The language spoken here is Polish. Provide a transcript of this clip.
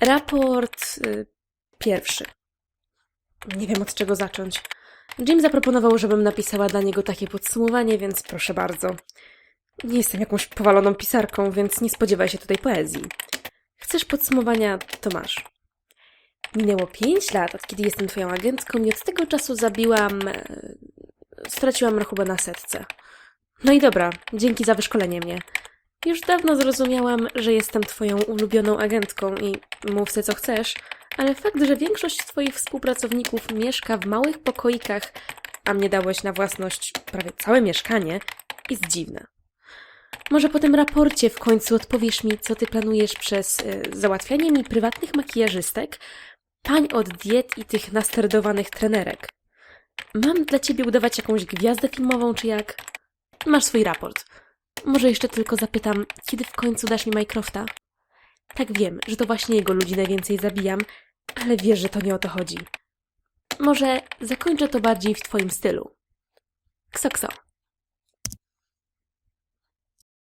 Raport y, pierwszy. Nie wiem od czego zacząć. Jim zaproponował, żebym napisała dla niego takie podsumowanie, więc proszę bardzo. Nie jestem jakąś powaloną pisarką, więc nie spodziewaj się tutaj poezji. Chcesz podsumowania, to masz. Minęło pięć lat, od kiedy jestem twoją agentką i od tego czasu zabiłam... e, straciłam rachubę na setce. No i dobra, dzięki za wyszkolenie mnie. Już dawno zrozumiałam, że jestem twoją ulubioną agentką i mów co chcesz, ale fakt, że większość twoich współpracowników mieszka w małych pokoikach, a mnie dałeś na własność prawie całe mieszkanie, jest dziwne. Może po tym raporcie w końcu odpowiesz mi, co ty planujesz przez y, załatwianie mi prywatnych makijażystek, pań od diet i tych nasterdowanych trenerek. Mam dla ciebie udawać jakąś gwiazdę filmową, czy jak? Masz swój raport. Może jeszcze tylko zapytam, kiedy w końcu dasz mi Mycrofta? Tak wiem, że to właśnie jego ludzi najwięcej zabijam, ale wiesz, że to nie o to chodzi. Może zakończę to bardziej w twoim stylu. Kso, kso.